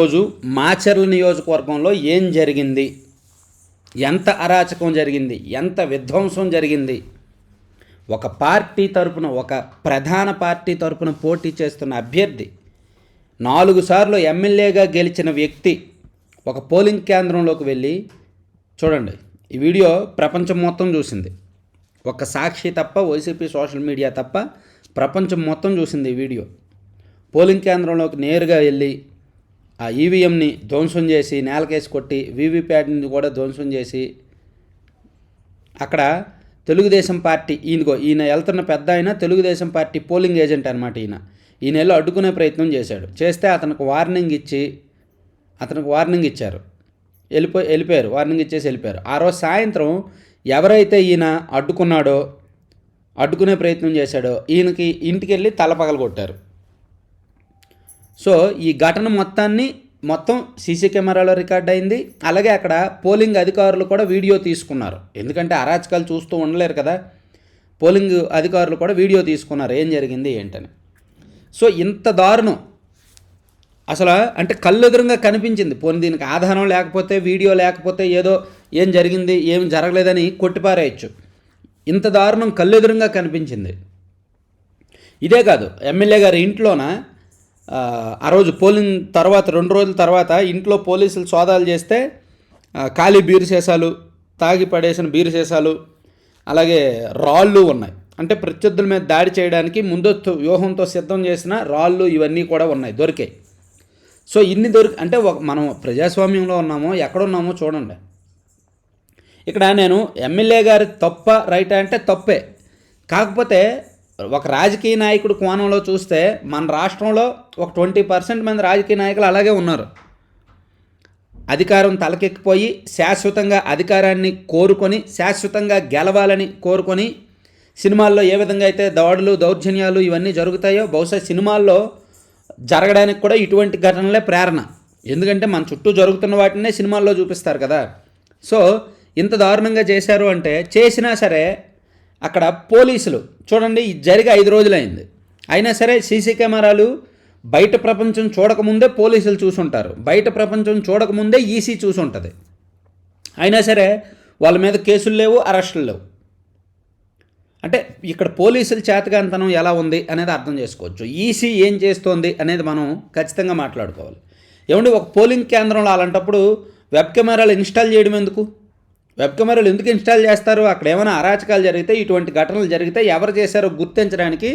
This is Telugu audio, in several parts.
రోజు మాచర్ల నియోజకవర్గంలో ఏం జరిగింది? ఎంత అరాచకం జరిగింది? ఎంత విధ్వంసం జరిగింది? ఒక పార్టీ తరపున ఒక ప్రధాన పార్టీ తరపున పోటీ చేస్తున్న అభ్యర్థి నాలుగు సార్లు ఎమ్మెల్యేగా గెలిచిన వ్యక్తి ఒక పోలింగ్ కేంద్రంలోకి వెళ్ళి చూడండి ఈ వీడియో ప్రపంచం మొత్తం చూసింది. ఒక సాక్షి తప్ప వైసీపీ సోషల్ మీడియా తప్ప ప్రపంచం మొత్తం చూసింది ఈ వీడియో. పోలింగ్ కేంద్రంలోకి నేరుగా వెళ్ళి ఆ ఈవీఎంని ధ్వంసం చేసి నేలకేసి కొట్టి వీవీప్యాట్ని కూడా ధ్వంసం చేసి అక్కడ తెలుగుదేశం పార్టీ ఈయనకో ఈయన వెళ్తున్న పెద్ద ఆయన తెలుగుదేశం పార్టీ పోలింగ్ ఏజెంట్ అనమాట ఈయన. ఈయన వెళ్ళి అడ్డుకునే ప్రయత్నం చేశాడు. చేస్తే అతనికి వార్నింగ్ ఇచ్చి అతనికి వార్నింగ్ ఇచ్చారు. వెళ్ళిపోయి వెళ్ళిపోయారు. వార్నింగ్ ఇచ్చేసి వెళ్ళిపోయారు. ఆ రోజు సాయంత్రం ఎవరైతే ఈయన అడ్డుకున్నాడో అడ్డుకునే ప్రయత్నం చేశాడో ఈయనకి ఇంటికి వెళ్ళి తల పగలగొట్టారు సో ఈ ఘటన మొత్తాన్ని మొత్తం సీసీ కెమెరాలో రికార్డ్ అయింది. అలాగే అక్కడ పోలింగ్ అధికారులు కూడా వీడియో తీసుకున్నారు. ఎందుకంటే అరాచకాలు చూస్తూ ఉండలేరు కదా. పోలింగ్ అధికారులు కూడా వీడియో తీసుకున్నారు. ఏం జరిగింది ఏంటని. సో ఇంత దారుణం. అసలు అంటే కళ్ళెదురుగా కనిపించింది. పోనీ దీనికి ఆధారం లేకపోతే వీడియో లేకపోతే ఏదో ఏం జరిగింది ఏం జరగలేదని కొట్టిపారేయచ్చు. ఇంత దారుణం కళ్ళెదురుగా కనిపించింది. ఇదే కాదు ఎమ్మెల్యే గారి ఇంట్లోన ఆ, రోజు పోలిన తర్వాత రెండు రోజుల తర్వాత ఇంట్లో పోలీసులు సోదాలు చేస్తే ఖాళీ బీరు సీసాలు తాగి పడేసిన బీరు సీసాలు అలాగే రాళ్ళు ఉన్నాయి. అంటే ప్రత్యర్థుల మీద దాడి చేయడానికి ముందు వ్యూహంతో సిద్ధం చేసిన రాళ్ళు ఇవన్నీ కూడా ఉన్నాయి దొరికాయి. సో ఇన్ని దొరికి అంటే ఒక మనం ప్రజాస్వామ్యంలో ఉన్నామో ఎక్కడున్నామో చూడండి. ఇక్కడ నేను ఎమ్మెల్యే గారి తప్ప రైట్ అంటే తప్పే. కాకపోతే ఒక రాజకీయ నాయకుడు కోణంలో చూస్తే మన రాష్ట్రంలో ఒక ట్వంటీ పర్సెంట్ మంది రాజకీయ నాయకులు అలాగే ఉన్నారు. అధికారం తలకెక్కిపోయి శాశ్వతంగా అధికారాన్ని కోరుకొని శాశ్వతంగా గెలవాలని కోరుకొని సినిమాల్లో ఏ విధంగా అయితే దాడులు దౌర్జన్యాలు ఇవన్నీ జరుగుతాయో బహుశా సినిమాల్లో జరగడానికి కూడా ఇటువంటి ఘటనలే ప్రేరణ. ఎందుకంటే మన చుట్టూ జరుగుతున్న వాటినే సినిమాల్లో చూపిస్తారు కదా. సో ఇంత దారుణంగా చేశారు అంటే చేసినా సరే అక్కడ పోలీసులు చూడండి జరిగి ఐదు రోజులైంది. అయినా సరే సీసీ కెమెరాలు బయట ప్రపంచం చూడకముందే పోలీసులు చూసుంటారు. బయట ప్రపంచం చూడకముందే ఈసీ చూసుంటుంది. అయినా సరే వాళ్ళ మీద కేసులు లేవు అరెస్టులు లేవు. అంటే ఇక్కడ పోలీసుల చేతగాంతనం ఎలా ఉంది అనేది అర్థం చేసుకోవచ్చు. ఈసీ ఏం చేస్తోంది అనేది మనం ఖచ్చితంగా మాట్లాడుకోవాలి. ఏమండి ఒక పోలింగ్ కేంద్రంలో అలాంటప్పుడు వెబ్ కెమెరాలు ఇన్స్టాల్ చేయడం ఎందుకు? వెబ్ కెమెరాలు ఎందుకు ఇన్స్టాల్ చేస్తారు? అక్కడ ఏమైనా అరాచకాలు జరిగితే ఇటువంటి ఘటనలు జరిగితే ఎవరు చేశారో గుర్తించడానికి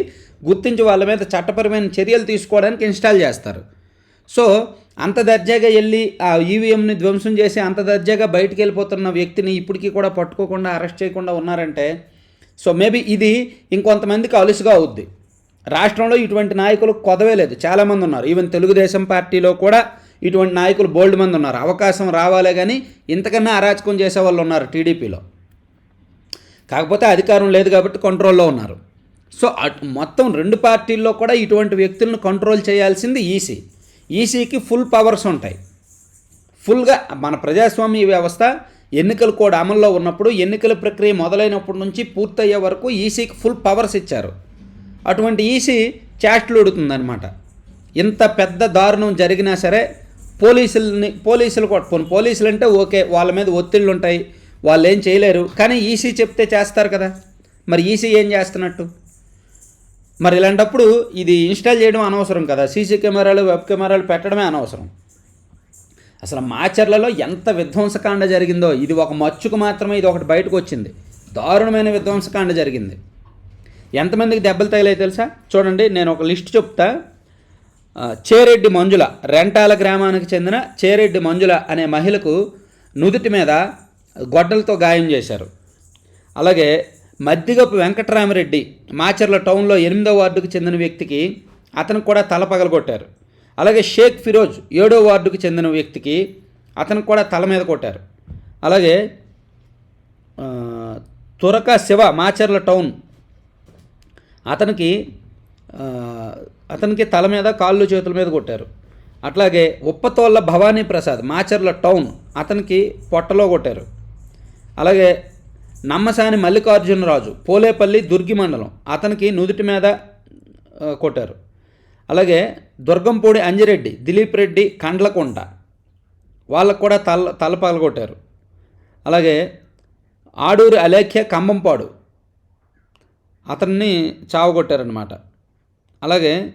గుర్తించి వాళ్ళ మీద చట్టపరమైన చర్యలు తీసుకోవడానికి ఇన్స్టాల్ చేస్తారు. సో అంత దర్జాగా వెళ్ళి ఆ ఈవీఎంని ధ్వంసం చేసి అంత దర్జాగా బయటికి వెళ్ళిపోతున్న వ్యక్తిని ఇప్పటికీ కూడా పట్టుకోకుండా అరెస్ట్ చేయకుండా ఉన్నారంటే సో మేబీ ఇది ఇంకొంతమందికి అలుసుగా అవుద్ది. రాష్ట్రంలో ఇటువంటి నాయకులు కొదవే లేదు. చాలామంది ఉన్నారు. ఈవెన్ తెలుగుదేశం పార్టీలో కూడా ఇటువంటి నాయకులు బోల్డ్ మంది ఉన్నారు. అవకాశం రావాలే కానీ ఇంతకన్నా అరాచకం చేసే వాళ్ళు ఉన్నారు టీడీపీలో. కాకపోతే అధికారం లేదు కాబట్టి కంట్రోల్లో ఉన్నారు. సో అటు మొత్తం రెండు పార్టీల్లో కూడా ఇటువంటి వ్యక్తులను కంట్రోల్ చేయాల్సింది ఈసీ. ఈసీకి ఫుల్ పవర్స్ ఉంటాయి. ఫుల్గా మన ప్రజాస్వామ్య వ్యవస్థ ఎన్నికలు కూడా అమల్లో ఉన్నప్పుడు ఎన్నికల ప్రక్రియ మొదలైనప్పటి నుంచి పూర్తయ్యే వరకు ఈసీకి ఫుల్ పవర్స్ ఇచ్చారు. అటువంటి ఈసీ చాట్లు ఉడుతుందనమాట ఇంత పెద్ద దారుణం జరిగినా సరే పోలీసుల్ని పోలీసులు కూడా పోనీ పోలీసులు అంటే ఓకే వాళ్ళ మీద ఒత్తిళ్ళు ఉంటాయి వాళ్ళు ఏం చేయలేరు. కానీ ఈసీ చెప్తే చేస్తారు కదా. మరి ఈసీ ఏం చేస్తున్నట్టు? మరి ఇలాంటప్పుడు ఇది ఇన్స్టాల్ చేయడం అనవసరం కదా. సీసీ కెమెరాలు వెబ్ కెమెరాలు పెట్టడమే అనవసరం. అసలు మాచర్లలో ఎంత విధ్వంసకాండ జరిగిందో ఇది ఒక మచ్చుకు మాత్రమే ఇది ఒకటి బయటకు వచ్చింది దారుణమైన విధ్వంసకాండ జరిగింది. ఎంతమందికి దెబ్బలు తగిలాయి తెలుసా? చూడండి నేను ఒక లిస్ట్ చెప్తా. చేరెడ్డి మంజుల రెంటాల గ్రామానికి చెందిన చేరెడ్డి మంజుల అనే మహిళకు నుదుటి మీద గొడ్డలతో గాయం చేశారు. అలాగే మద్దిగపు వెంకటరామరెడ్డి మాచర్ల టౌన్లో ఎనిమిదో వార్డుకు చెందిన వ్యక్తికి అతను కూడా తల పగలగొట్టారు. అలాగే షేక్ ఫిరోజ్ ఏడో వార్డుకు చెందిన వ్యక్తికి అతను కూడా తల మీద కొట్టారు. అలాగే తురక శివ మాచర్ల టౌన్ అతనికి అతనికి తల మీద కాళ్ళు చేతుల మీద కొట్టారు. అట్లాగే ఉప్పతోళ్ళ భవానీ ప్రసాద్ మాచర్ల టౌన్ అతనికి పొట్టలో కొట్టారు. అలాగే నమ్మసాని మల్లికార్జునరాజు పోలేపల్లి దుర్గి మండలం అతనికి నుదుటి మీద కొట్టారు. అలాగే దుర్గంపూడి అంజిరెడ్డి దిలీప్ రెడ్డి కండ్లకుంట వాళ్ళకు కూడా తల తల పగలగొట్టారు. అలాగే ఆడూరి అలేఖ్య కంబంపాడు అతన్ని చావగొట్టారనమాట అలాగే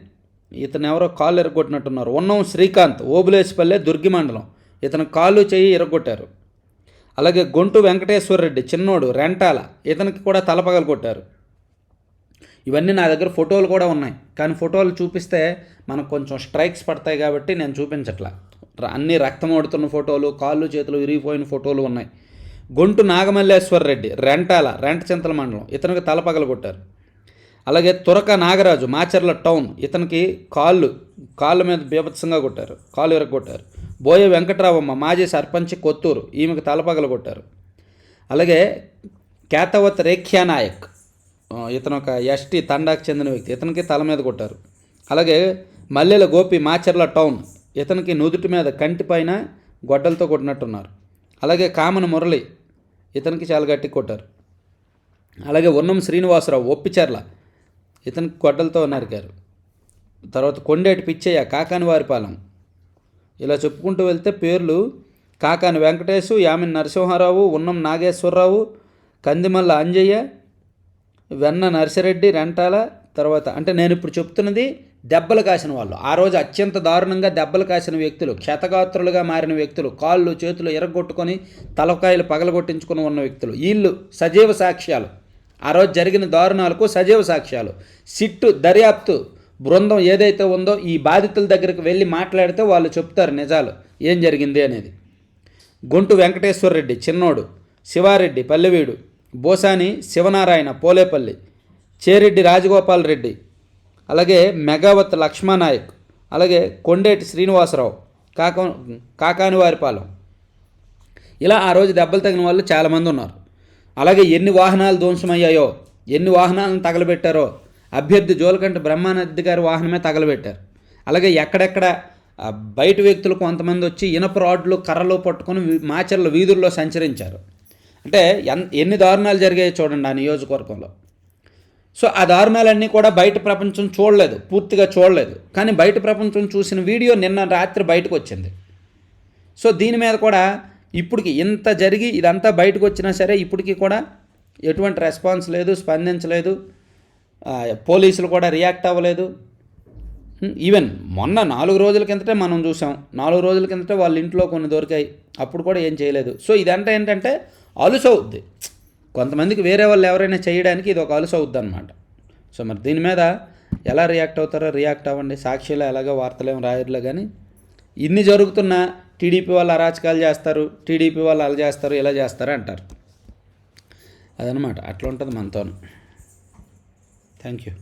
ఇతను ఎవరో కాలు ఎరగొట్టినట్టున్నారు. ఉన్నం శ్రీకాంత్ ఓబులేసిపల్లె దుర్గి మండలం. ఇతను కాళ్ళు చెయ్యి ఎరగొట్టారు. అలాగే గొంటు వెంకటేశ్వర రెడ్డి చిన్నోడు రెంటాల ఇతనికి కూడా తలపగలు కొట్టారు. ఇవన్నీ నా దగ్గర ఫోటోలు కూడా ఉన్నాయి. కానీ ఫోటోలు చూపిస్తే మనకు కొంచెం స్ట్రైక్స్ పడతాయి కాబట్టి నేను చూపించట్లా. అన్ని రక్తం ఓడుతున్న ఫోటోలు కాళ్ళు చేతులు విరిగిపోయిన ఫోటోలు ఉన్నాయి. గొంటు నాగమల్లేశ్వర రెడ్డి రెంటాల రెంటచింతల మండలం. ఇతనికి తలపగలు కొట్టారు. అలాగే తురక నాగరాజు మాచర్ల టౌన్ ఇతనికి కాళ్ళు కాళ్ళ మీద బీభత్సంగా కొట్టారు కాళ్ళు ఎరగొట్టారు బోయ వెంకట్రావమ్మ మాజీ సర్పంచ్ కొత్తూరు ఈమెకు తలపగలు కొట్టారు. అలాగే కేతవత్ రేఖ్యా నాయక్ ఇతను ఒక ఎస్టీ తండాకు చెందిన వ్యక్తి ఇతనికి తల మీద కొట్టారు. అలాగే మల్లెల గోపి మాచర్ల టౌన్ ఇతనికి నుదుటి మీద కంటి పైన గొడ్డలతో కొట్టినట్టున్నారు. అలాగే కామన మురళి ఇతనికి చాలా గట్టి కొట్టారు. అలాగే ఉన్నం శ్రీనివాసరావు ఒప్పిచర్ల ఇతనికి గొడ్డలతో నరికారు. తర్వాత కొండేటి పిచ్చయ్య కాకాని వారిపాలెం ఇలా చెప్పుకుంటూ వెళ్తే పేర్లు కాకాని వెంకటేశు యామిని నరసింహారావు ఉన్నం నాగేశ్వరరావు కందిమల్ల అంజయ్య వెన్న నర్సిరెడ్డి రెంటాల తర్వాత అంటే నేను ఇప్పుడు చెప్తున్నది దెబ్బలు కాసిన వాళ్ళు. ఆ రోజు అత్యంత దారుణంగా దెబ్బలు కాసిన వ్యక్తులు క్షతగాత్రులుగా మారిన వ్యక్తులు కాళ్ళు చేతులు ఎరగొట్టుకొని తలకాయలు పగలగొట్టించుకుని ఉన్న వ్యక్తులు వీళ్ళు సజీవ సాక్ష్యాలు. ఆ రోజు జరిగిన దారుణాలకు సజీవ సాక్ష్యాలు. సిట్టు దర్యాప్తు బృందం ఏదైతే ఉందో ఈ బాధితుల దగ్గరికి వెళ్ళి మాట్లాడితే వాళ్ళు చెప్తారు నిజాలు. ఏం జరిగింది అనేది. గుంటు వెంకటేశ్వర రెడ్డి చిన్నోడు శివారెడ్డి పల్లెవీడు బోసాని శివనారాయణ పోలేపల్లి చేరెడ్డి రాజగోపాల్ రెడ్డి అలాగే మెగావత్ లక్ష్మానాయక్ అలాగే కొండేటి శ్రీనివాసరావు కాకా కాకానివారిపాలెం. ఇలా ఆ రోజు దెబ్బలు తగిన వాళ్ళు చాలామంది ఉన్నారు. అలాగే ఎన్ని వాహనాలు ధ్వంసమయ్యాయో ఎన్ని వాహనాలను తగలబెట్టారో అభ్యర్థి జోలకంటి బ్రహ్మానంద్ గారి వాహనమే తగలబెట్టారు. అలాగే ఎక్కడెక్కడ బయట వ్యక్తులు కొంతమంది వచ్చి ఇనప రాడ్లు కర్రలు పట్టుకొని మాచర్ల వీధుల్లో సంచరించారు. అంటే ఎన్ ఎన్ని దారుణాలు జరిగాయో చూడండి ఆ నియోజకవర్గంలో. సో ఆ దారుణాలన్నీ కూడా బయట ప్రపంచం చూడలేదు పూర్తిగా చూడలేదు. కానీ బయట ప్రపంచం చూసిన వీడియో నిన్న రాత్రి బయటకు వచ్చింది. సో దీని మీద కూడా ఇప్పటికి ఇంత జరిగి ఇదంతా బయటకు వచ్చినా సరే ఇప్పటికీ కూడా ఎటువంటి రెస్పాన్స్ లేదు స్పందించలేదు. పోలీసులు కూడా రియాక్ట్ అవ్వలేదు. ఈవెన్ మొన్న నాలుగు రోజుల కిందటే మనం చూసాం. నాలుగు రోజుల కిందటే వాళ్ళ ఇంట్లో కొన్ని దొరికాయి. అప్పుడు కూడా ఏం చేయలేదు. సో ఇదంతా ఏంటంటే అలుసవుద్ది. కొంతమందికి వేరే వాళ్ళు ఎవరైనా చేయడానికి ఇది ఒక అలుసవుద్ది అనమాట సో మరి దీని మీద ఎలా రియాక్ట్ అవుతారో రియాక్ట్ అవ్వండి. సాక్షిలో ఎలాగో వార్తలేం రాయర్లే కానీ ఇన్ని జరుగుతున్నా టీడీపీ వాళ్ళు అరాచకాలు చేస్తారు టీడీపీ వాళ్ళు అలా చేస్తారు ఇలా చేస్తారు అంటారు. అదనమాట అట్లా ఉంటుంది మనతో థ్యాంక్ యూ